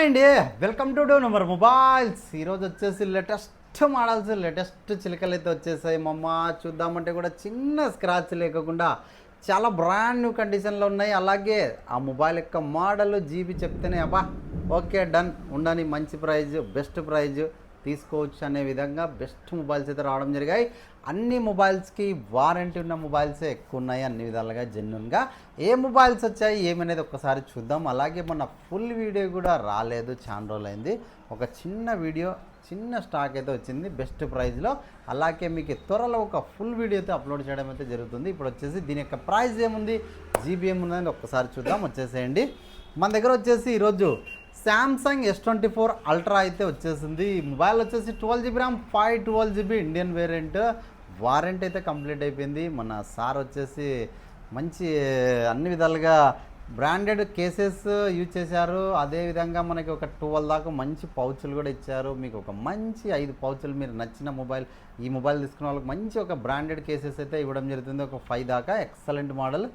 అండి welcome to డో number mobiles. ఈరోజు వచ్చేసి లేటెస్ట్ మోడల్స్ లేటెస్ట్ చిలకలు అయితే వచ్చేసాయి మమ్మ చూద్దామంటే కూడా చిన్న స్క్రాచ్ లేకుండా చాలా బ్రాండ్ న్యూ కండిషన్లో ఉన్నాయి. అలాగే ఆ మొబైల్ యొక్క మోడల్ జీబీ చెప్తేనే అబ్బా ఓకే డన్ ఉండని మంచి ప్రైజ్ బెస్ట్ ప్రైజ్ తీసుకోవచ్చు అనే విధంగా బెస్ట్ మొబైల్స్ అయితే రావడం జరిగాయి. అన్ని మొబైల్స్కి వారంటీ ఉన్న మొబైల్సే ఎక్కువ ఉన్నాయి అన్ని విధాలుగా జెన్యున్గా. ఏ మొబైల్స్ వచ్చాయి ఏమనేది ఒక్కసారి చూద్దాం. అలాగే మన ఫుల్ వీడియో కూడా రాలేదు చాలా రోజులైంది. ఒక చిన్న వీడియో చిన్న స్టాక్ అయితే వచ్చింది బెస్ట్ ప్రైస్లో అలాగే మీకు త్వరలో ఒక ఫుల్ వీడియో అయితే అప్లోడ్ చేయడం అయితే జరుగుతుంది. ఇప్పుడు వచ్చేసి దీని యొక్క ప్రైస్ ఏముంది జీబీ ఏముందని ఒక్కసారి చూద్దాం. వచ్చేసేయండి. మన దగ్గర వచ్చేసి ఈరోజు Samsung S twenty four ultra అయితే వచ్చేసింది. ఈ మొబైల్ వచ్చేసి twelve GB RAM five twelve GB Indian variant warranty అయితే కంప్లీట్ అయిపోయింది. మన సార్ వచ్చేసి మంచి అన్ని విధాలుగా బ్రాండెడ్ కేసెస్ యూజ్ చేశారు. అదేవిధంగా మనకి ఒక ట్వెల్వ్ దాకా మంచి పౌచులు కూడా ఇచ్చారు. మీకు ఒక మంచి ఐదు పౌచులు మీరు నచ్చిన మొబైల్ ఈ మొబైల్ తీసుకున్న వాళ్ళకి మంచి ఒక బ్రాండెడ్ కేసెస్ అయితే ఇవ్వడం జరుగుతుంది. ఒక ఫైవ్ దాకా excellent model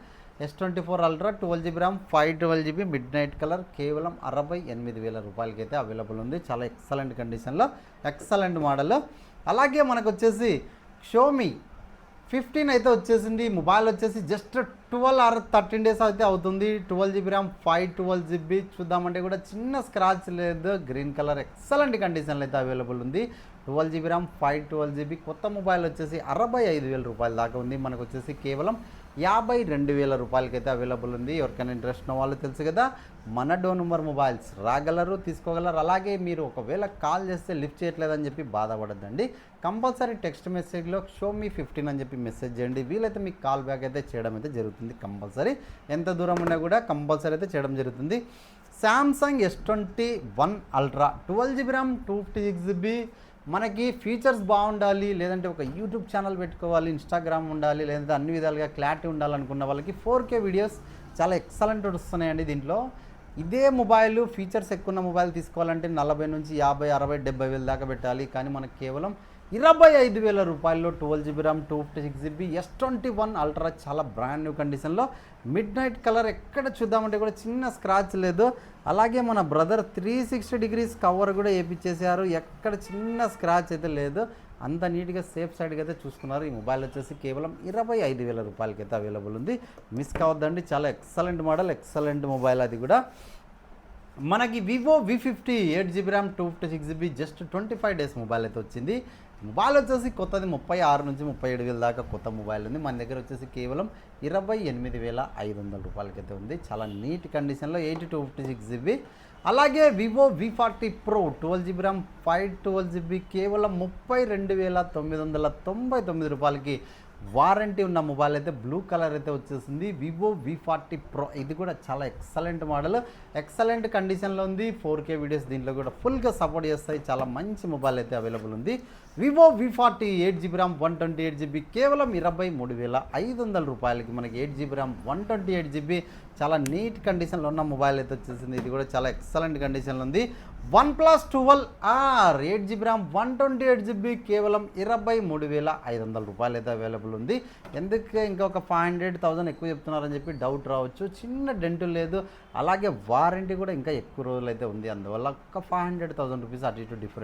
S twenty four ultra twelve GB RAM five twelve GB midnight colour కేవలం అరవై ఎనిమిది వేల రూపాయలకి అయితే అవైలబుల్ ఉంది. చాలా ఎక్సలెంట్ కండిషన్లో ఎక్సలెంట్ మోడల్ అలాగే మనకు వచ్చేసి షోమీ ఫిఫ్టీన్ అయితే వచ్చేసింది మొబైల్ వచ్చేసి just twelve or thirteen days అయితే అవుతుంది. Twelve GB RAM five twelve GB చూద్దామంటే కూడా చిన్న స్క్రాచ్ లేదు. గ్రీన్ కలర్ ఎక్సలెంట్ కండిషన్లో అయితే అవైలబుల్ ఉంది. Twelve GB RAM five twelve GB కొత్త మొబైల్ వచ్చేసి అరవై ఐదు వేల రూపాయల దాకా ఉంది. మనకు వచ్చేసి కేవలం యాభై రెండు వేల రూపాయలకైతే అవైలబుల్ ఉంది. ఎవరికైనా ఇంట్రెస్ట్ ఉన్న వాళ్ళు తెలుసు కదా మన డో నెంబర్ మొబైల్స్ రాగలరు తీసుకోగలరు. అలాగే మీరు ఒకవేళ కాల్ చేస్తే లిఫ్ట్ చేయట్లేదని చెప్పి బాధపడద్దండి. కంపల్సరీ టెక్స్ట్ మెసేజ్లో షో మీ ఫిఫ్టీన్ అని చెప్పి మెసేజ్ చేయండి. వీలైతే మీకు కాల్ బ్యాక్ అయితే చేయడం అయితే జరుగుతుంది కంపల్సరీ. ఎంత దూరం ఉన్నా కూడా కంపల్సరీ అయితే చేయడం జరుగుతుంది. Samsung S twenty one ultra twelve GB RAM two fifty six GB మనకి ఫీచర్స్ బాగుండాలి లేదంటే ఒక యూట్యూబ్ ఛానల్ పెట్టుకోవాలి ఇన్స్టాగ్రామ్ ఉండాలి లేదంటే అన్ని విధాలుగా క్లారిటీ ఉండాలనుకున్న వాళ్ళకి ఫోర్ కే వీడియోస్ చాలా ఎక్సలెంట్ వస్తున్నాయండి దీంట్లో. ఇదే మొబైల్ ఫీచర్స్ ఎక్కువ ఉన్న మొబైల్ తీసుకోవాలంటే నలభై నుంచి యాభై అరవై డెబ్బై వేల దాకా పెట్టాలి. కానీ మనకు కేవలం ఇరవై ఐదు వేల రూపాయల్లో twelve GB RAM two fifty six GB S twenty one ultra చాలా బ్రాండ్ న్యూ కండిషన్లో. మిడ్ నైట్ కలర్ ఎక్కడ చూద్దామంటే కూడా చిన్న స్క్రాచ్ లేదు. అలాగే మన brother three sixty degrees cover కూడా వేపించేసారు ఎక్కడ చిన్న స్క్రాచ్ అయితే లేదు. అంత నీట్గా సేఫ్ సైడ్గా అయితే చూసుకున్నారు. ఈ మొబైల్ వచ్చేసి కేవలం ఇరవై ఐదు వేల రూపాయలకి అయితే అవైలబుల్ ఉంది. మిస్ కావద్దండి. చాలా ఎక్సలెంట్ మోడల్ ఎక్సలెంట్ మొబైల్ అది కూడా. మనకి Vivo V fifty eight GB RAM two fifty six GB just twenty five days mobile అయితే వచ్చింది. మొబైల్ వచ్చేసి కొత్తది ముప్పై ఆరు నుంచి ముప్పై ఏడు వేల దాకా కొత్త మొబైల్ ఉంది. మన దగ్గర వచ్చేసి కేవలం ఇరవై ఎనిమిది వేల ఐదు వందల రూపాయలకి అయితే ఉంది. చాలా నీట్ కండిషన్లో eighty two fifty six GB. అలాగే Vivo V forty pro twelve GB RAM five twelve GB కేవలం ముప్పై రెండు వేల తొమ్మిది వందల తొంభై తొమ్మిది రూపాయలకి వారంటీ ఉన్న మొబైల్ అయితే బ్లూ కలర్ అయితే వచ్చేసింది. వివో వి ఫార్టీ ప్రో ఇది కూడా చాలా ఎక్సలెంట్ మోడల్ ఎక్సలెంట్ కండిషన్లో ఉంది. ఫోర్ కే వీడియోస్ దీంట్లో కూడా ఫుల్గా సపోర్ట్ చేస్తాయి. చాలా మంచి మొబైల్ అయితే అవైలబుల్ ఉంది. Vivo V forty eight GB RAM one twenty eight GB కేవలం ఇరవై మూడు వేల ఐదు వందల రూపాయలకి మనకి eight GB RAM one twenty eight GB చాలా నీట్ కండిషన్లో ఉన్న మొబైల్ అయితే వచ్చేసింది. ఇది కూడా చాలా ఎక్సలెంట్ కండిషన్లో ఉంది. OnePlus twelve R eight GB RAM one twenty eight GB కేవలం ఇరవై మూడు వేల ఐదు వందల రూపాయలు అయితే అవైలబుల్ ఉంది. ఎందుకు ఇంకొక ఫైవ్ హండ్రెడ్ థౌసండ్ ఎక్కువ చెప్తున్నారని చెప్పి డౌట్ రావచ్చు. చిన్న డెంటు లేదు. అలాగే వారంటీ కూడా ఇంకా ఎక్కువ రోజులు అయితే ఉంది. అందువల్ల ఒక ఫైవ్ హండ్రెడ్ థౌసండ్ రూపీస్ అటు ఇటు డిఫరెంట్